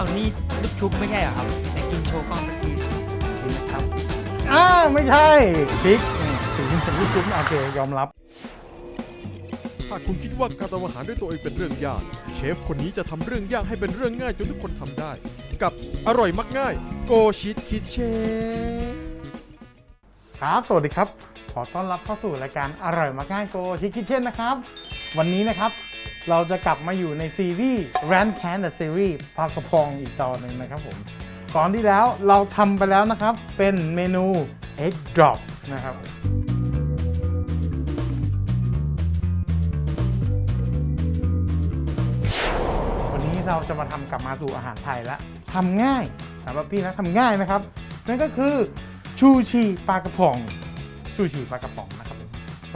เอานี่ลูกชุบไม่ใช่เหรอครับไหนกินโชว์กล้องสักทีนะครับอ้าไม่ใช่พริกนี่ถึงถึงที่ซุปโอเคยอมรับ ถ้าคุณคิดว่าการทำอาหารด้วยตัวเองเป็นเรื่องยาก เชฟคนนี้จะทำเรื่องยากให้เป็นเรื่องง่ายจนทุกคนทำได้ กับอร่อยมักง่าย โกชิตคิดเชฟครับ สวัสดีครับ ขอต้อนรับเข้าสู่รายการอร่อยมากง่ายโกชิคิเช่นนะครับ วันนี้นะครับ เราจะกลับมาอยู่ในซีรีส์ Ran Can the Series ปลากระพงอีกตอนหนึ่งนะครับผมก่อนที่แล้วเราทำไปแล้วนะครับ เป็นเมนู Egg Drop นะครับวันนี้เราจะมาทำกลับมาสู่อาหารไทยแล้วทำง่ายสำหรับพี่นะทำง่ายนะครับ นั่นก็คือชูชีปลากระป๋องชูชีปลากระป๋องนะครับ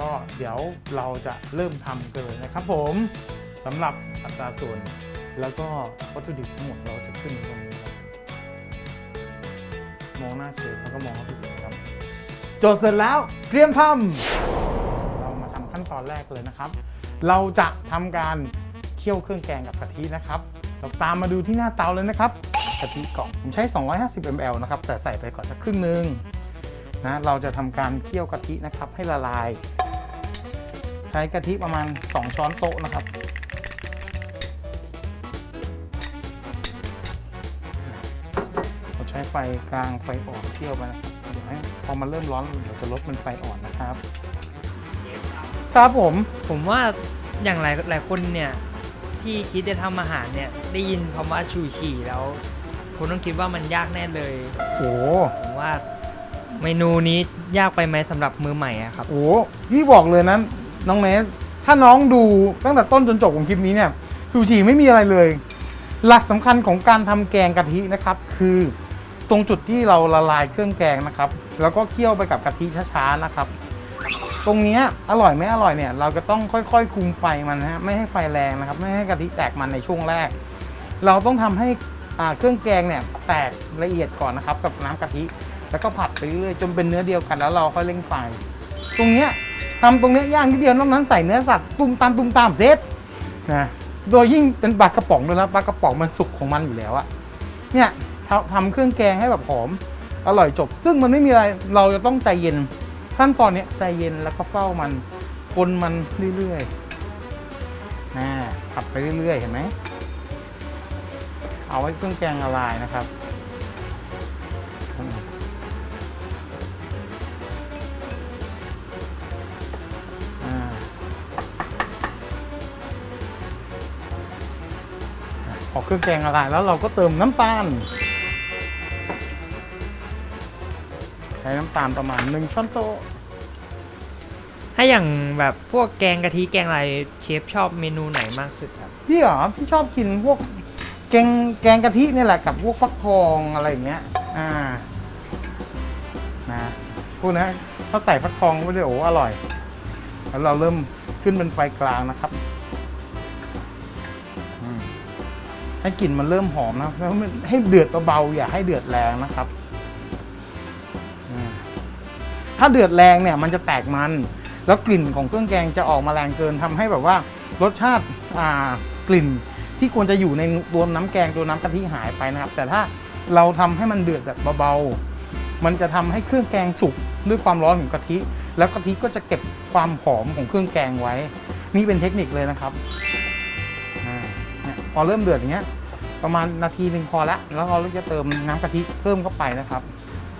ก็เดี๋ยวเราจะเริ่มทำกันเลยนะครับผม สำหรับอัตราส่วน แล้วก็วัตถุดิบทั้งหมดเราจะขึ้นตรงนี้ครับมองหน้าเชฟแล้วก็มองวัตถุดิบครับโจทย์เสร็จแล้วเตรียมทำเรามาทำขั้นตอนแรกเลยนะครับ เราจะทำการเคี่ยวเครื่องแกงกับกะทินะครับ เราตามมาดูที่หน้าเตาเลยนะครับกะทิกล่องผมใช้ 250 ml นะครับแต่ใส่ไปก่อนสักครึ่งหนึ่งนะเราจะทำการเคี่ยวกะทินะครับให้ละลาย ใช้กะทิประมาณ 2 ช้อนโต๊ะนะครับ ไฟกลางไฟอ่อนเคี่ยวไปนะครับเดี๋ยวให้พอมันเริ่มร้อนเดี๋ยวจะลดเป็นไฟอ่อนนะครับ ครับผมผมว่าอย่างหลายหลายคนเนี่ยที่คิดจะทำอาหารเนี่ยได้ยินคำว่าชูชีแล้วคุณต้องคิดว่ามันยากแน่เลย โอ้ผมว่าเมนูนี้ยากไปไหมสำหรับมือใหม่อะครับ โหพี่บอกเลยนะน้องเนสถ้าน้องดูตั้งแต่ต้นจนจบของคลิปนี้เนี่ยชูชีไม่มีอะไรเลย หลักสำคัญของการทำแกงกะทินะครับ คือ ตรงจุดที่เราละลายเครื่องแกงนะครับ แล้วก็เคี่ยวไปกับกะทิช้าๆนะครับ ตรงนี้อร่อยไม่อร่อยเนี่ย เราจะต้องค่อยๆคุมไฟมันนะฮะไม่ให้ไฟแรงนะครับ ไม่ให้กะทิแตกมันในช่วงแรก เราต้องทำให้อ่าเครื่องแกงเนี่ยแตกละเอียดก่อนนะครับ กับน้ำกะทิแล้วก็ผัดไปเรื่อยๆจนเป็นเนื้อเดียวกันแล้วเราค่อยเร่งไฟ ตรงนี้ยทำตรงนี้ย่างนิดเดียวนอกนั้นใส่เนื้อสัตว์ตุ้มตามตุ้มตามเซตนะโดยยิ่งเป็นปลากระป๋องด้วยนะปลากระป๋องมันสุกของมันอยู่แล้วอะเนี่ย ทำทำเครื่องแกงให้แบบหอมอร่อยจบ ซึ่งมันไม่มีอะไรเราจะต้องใจเย็นขั้นตอนนี้ใจเย็นแล้วก็เฝ้ามันคนมันเรื่อยๆนะผัดไปเรื่อยๆเห็นไหมเอาไว้เครื่องแกงละลายนะครับอ่าพอเครื่องแกงละลายแล้วเราก็เติมน้ำตาล ช้น้ำตาลประมาณ 1 ช้อนโต๊ะถ้าอย่างแบบพวกแกงกะทิแกงอะไรเชฟชอบเมนูไหนมากสุดครับ พี่เหรอพี่ชอบกินพวกแกงแกงกะทิเนี่ยแหละกับพวกฟักทองอะไรอย่างเงี้ย อ่านะพูดนะเขาใส่ฟักทองไปด้วยโอ้อร่อย แล้วเราเริ่มขึ้นเป็นไฟกลางนะครับอืมให้กลิ่นมันเริ่มหอมนะแล้วมันให้เดือดเบาๆอย่าให้เดือดแรงนะครับอืม ถ้าเดือดแรงเนี่ยมันจะแตกมัน แล้วกลิ่นของเครื่องแกงจะออกมาแรงเกินทำให้แบบว่ารสชาติกลิ่นที่ควรจะอยู่ในตัวน้ำแกงตัวน้ำกะทิหายไปนะครับ แต่ถ้าเราทำให้มันเดือดแบบเบาๆ มันจะทำให้เครื่องแกงสุกด้วยความร้อนของกะทิ แล้วกะทิก็จะเก็บความหอมของเครื่องแกงไว้ นี่เป็นเทคนิคเลยนะครับอพอเริ่มเดือดอย่างเงี้ย ประมาณนาทีหนึ่งพอละแล้วเราจะเติมน้ำกะทิเพิ่มเข้าไปนะครับ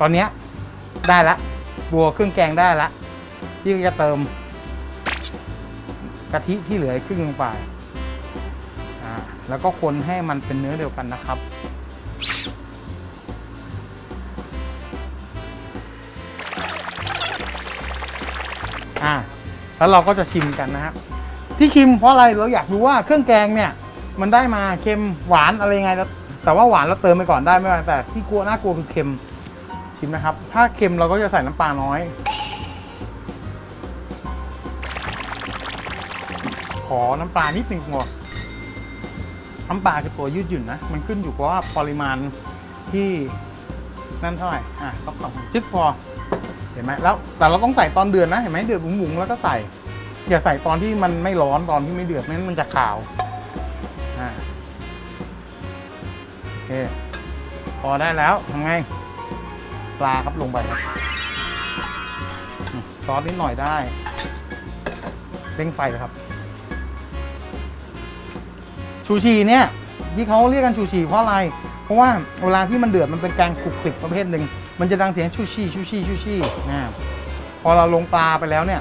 ตอนเนี้ได้ละ ตัวเครื่องแกงได้ละที่จะเติมกะทิที่เหลือครึ่งลงไปอ่าแล้วก็คนให้มันเป็นเนื้อเดียวกันนะครับ อ่าแล้วเราก็จะชิมกันนะฮะที่ชิมเพราะอะไรเราอยากรู้ว่าเครื่องแกงเนี่ย มันได้มาเค็มหวานอะไรยังไงแล้วแต่ว่าหวานเราเติมไปก่อนได้ไม่เป็นไรแต่ที่กลัวน่ากลัวคือเค็ม ชิมนะครับ ถ้าเค็มเราก็จะใส่น้ำปลาน้อย ขอน้ำปลานิดหนึ่งพอน้ำปลาคือตัวยืดหยุ่นนะ มันขึ้นอยู่กับว่าปริมาณที่นั่นเท่าไหร่ อะสักสองจึ๊กพอ เห็นไหมแล้ว แต่เราต้องใส่ตอนเดือดนะเห็นไหมเดือดบุ๋งๆแล้วก็ใส่ อย่าใส่ตอนที่มันไม่ร้อนตอนที่ไม่เดือดไม่งั้นมันจะขาว อ่า โอเค พอได้แล้วทำไง ลาครับลงไปครับซอสนิดหน่อยได้เร่งไฟเลยครับ ชูชีเนี่ยที่เขาเรียกกันชูชีเพราะอะไร เพราะว่าเวลาที่มันเดือดมันเป็นแกงคลุกคลิกประเภทหนึ่งมันจะดังเสียงชูชีชูชีชูชีนะพอเราลงปลาไปแล้วเนี่ย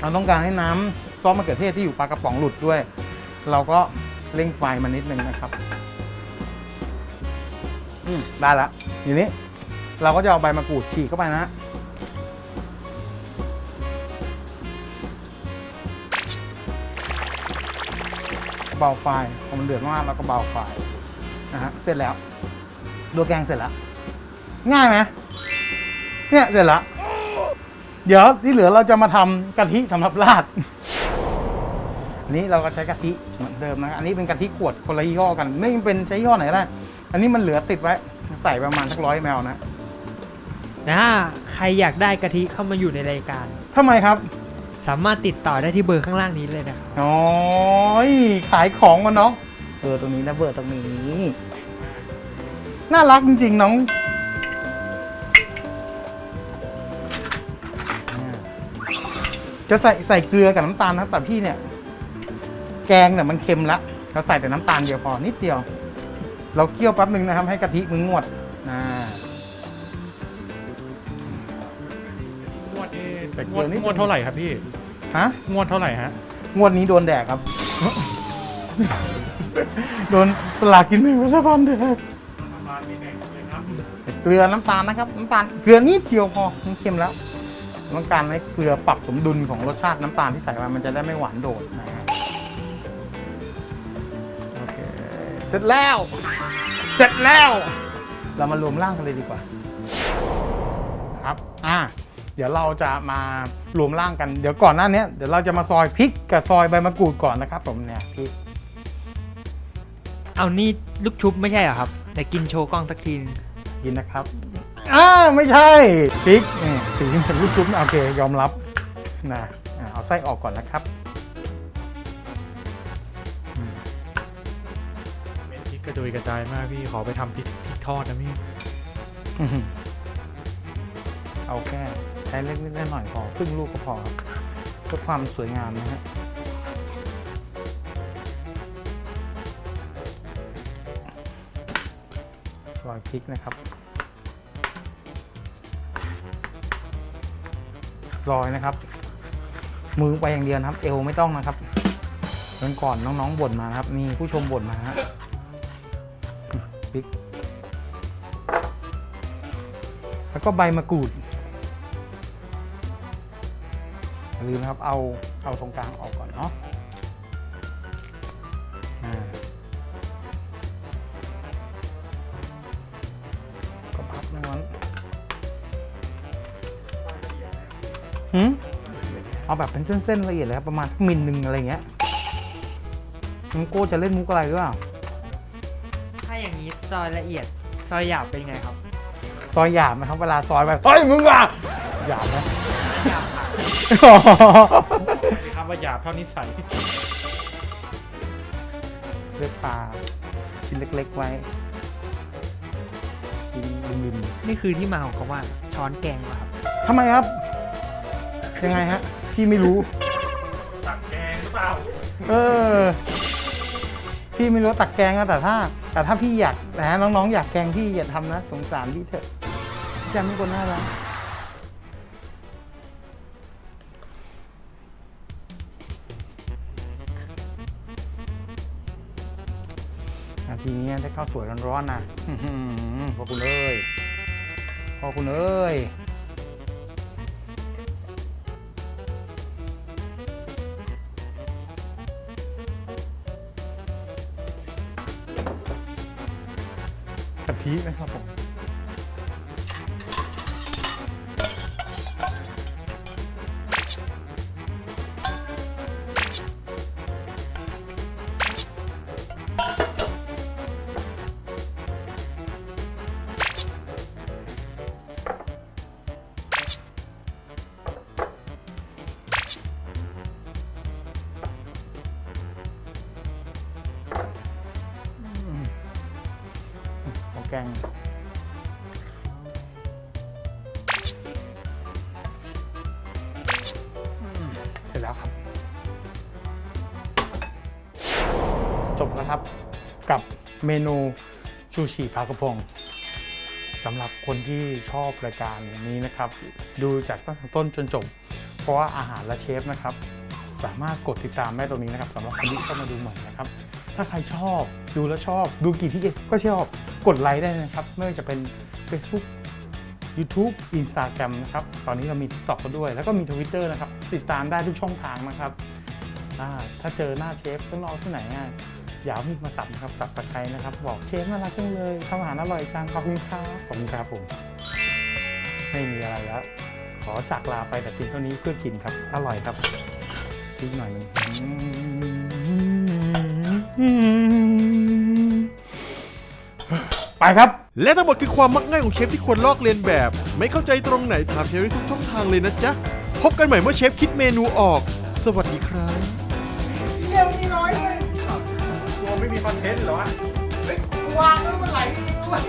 เราต้องการให้น้ำซอสมะเขือเทศที่อยู่ปลากระป๋องหลุดด้วย เราก็เร่งไฟมันนิดนึงนะครับได้แล้วทีนี้ เราก็จะเอาใบมะกรูดฉีกเข้าไปนะเบาไฟพอมันเดือดมากเราก็เบาไฟนะฮะเสร็จแล้วตัวแกงเสร็จแล้ว ง่ายไหมเนี่ยเสร็จแล้วเดี๋ยวที่เหลือเราจะมาทำกะทิสำหรับราดอันนี้เราก็ใช้กะทิเหมือนเดิมนะอันนี้เป็นกะทิขวดคนละยี่ห้อกัน ไม่เป็นใช้ยี่ห้อไหนก็ได้อันนี้มันเหลือติดไว้ใส่ประมาณสักร้อยแมวนะ นะใครอยากได้กะทิเข้ามาอยู่ในรายการ ทำไมครับสามารถติดต่อได้ที่เบอร์ข้างล่างนี้เลยนะครับอ๋อขายของมันน้องเบอร์ตรงนี้นะเบอร์ตรงนี้ น่ารักจริงๆน้องอ่าจะใส่ใส่เกลือกับน้ำตาลนะแต่พี่เนี่ย แกงเนี่ยมันเค็มละเราใส่แต่น้ำตาลเดียวพอนิดเดียว เราเคี่ยวแป๊บหนึ่งนะครับ ให้กะทิมันงวดอ่า แต่เกิงวดนนิดนึงงวดเท่าไหร่ครับพี่ ฮะ งวดเท่าไหร่ฮะ งวดนี้โดนแดกครับ โดนสลากกินแบ่งรัฐบาลแดกเกลือน้ำตาลนะครับ น้ำตาลเกลือนิดเดียวพอมันเค็มแล้วต้องการให้เกลือปรับสมดุลของรสชาติน้ำตาลที่ใส่มามันจะได้ไม่หวานโดดนะฮะโอเคเสร็จแล้ว เสร็จแล้ว เรามารวมร่างกันเลยดีกว่า ครับ อ่า เดี๋ยวเราจะมารวมร่างกันเดี๋ยวก่อนหน้านี้เดี๋ยวเราจะมาซอยพริกกับซอยใบมะกรูดก่อนนะครับผมเนี่ยพริกเอานี่ลูกชุบไม่ใช่เหรอครับ แต่กินโชว์กล้องสักทีนึงกินนะครับอ่าไม่ใช่พริกนี่สีที่เป็นลูกชุบนะโอเคยอมรับนะอ่าเอาไส้ออกก่อนนะครับเป็นพริกกระจุยกระจายมากพี่ขอไปทำพริกพริกทอดนะพี่ อื้อหือเอาแค่ใช้เล็กนิดหน่อยพอครึ่งลูกก็พอครับเพื่อความสวยงามนะฮะซอยพริกนะครับซอยนะครับ มือไปอย่างเดียวนะครับ เอวไม่ต้องนะครับเมื่อก่อนน้องๆบ่นมาครับ มีผู้ชมบ่นมาฮะพริก แล้วก็ใบมะกรูด อย่าลืมนะครับเอาเอาตรงกลางออกก่อนเนาะอ่าก็พับม้วนหืมเอาแบบเป็นเส้นๆละเอียดเลยครับประมาณสักมิลหนึ่งอะไรเงี้ยน้องโก้จะเล่นมุกอะไรหรือเปล่าถ้าอย่างนี้ซอยละเอียด ซอยหยาบเป็นไงครับ ซอยหยาบนะครับ เวลาซอยไปเฮ้ยมึงอะหยาบนะหยาบ ค่ะครับว่าหยาบเท่านิสัยเลือกปลาชิ้นเล็ก ๆ ไว้ชิ้นริมนี่คือที่มาของคำว่าช้อนแกงเหรอครับ ๆทำไมครับ ยังไงฮะ พี่ไม่รู้ ตักแกงหรือเปล่าเออ พี่ไม่รู้ตักแกงอะแต่ถ้า แต่ถ้าพี่อยากนะน้องๆ อยากแกงพี่อย่าทำนะ สงสารพี่เถอะพี่จำเป็นคนน่ารัก ทีนี้ได้ข้าวสวยร้อนๆนะพ่อคุณเอ้ยพ่อคุณเอ้ยกะทินะครับผม กงอืมเสร็จแล้วครับ จบแล้วครับกับเมนูชูชีปลากระพงสำหรับคนที่ชอบรายการนี้นะครับ ดูจากตั้งแต่ต้นจนจบ เพราะว่าอาหารและเชฟนะครับ สามารถกดติดตามได้ตรงนี้นะครับสำหรับคนที่เข้ามาดูใหม่นะครับ ถ้าใครชอบดูแล้วชอบ ดูกี่ที่ก็ชอบ กดไลค์ได้นะครับ ไม่ว่าจะเป็น Facebook YouTube Instagram นะครับ ตอนนี้เรามี TikTok แล้วด้วย แล้วก็มี Twitter นะครับ ติดตามได้ทุกช่องทางนะครับอ่าถ้าเจอหน้าเชฟข้างนอกที่ไหนอะอย่าเอามีดมาสับนะครับ สับตะไคร้นะครับ บอกเชฟน่ารักจังเลยทำอาหารอร่อยจังขอบคุณครับขอบคุณครับผม ไม่มีอะไรแล้ว ขอจากลาไปแต่เพียงเท่านี้เพื่อกินครับ อร่อยครับทิ้งหน่อยหนึง ไปครับ และทั้งหมดคือความมักง่ายของเชฟที่ควรลอกเลียนแบบ ไม่เข้าใจตรงไหนถามเชฟได้ทุกช่องทางเลยนะจ๊ะ พบกันใหม่เมื่อเชฟคิดเมนูออก สวัสดีครับเยี่ยมนี่น้อยเลยกลัวไม่มีคอนเทนต์เหรอวะเฮ้ยวางแล้วมันไหลด้วย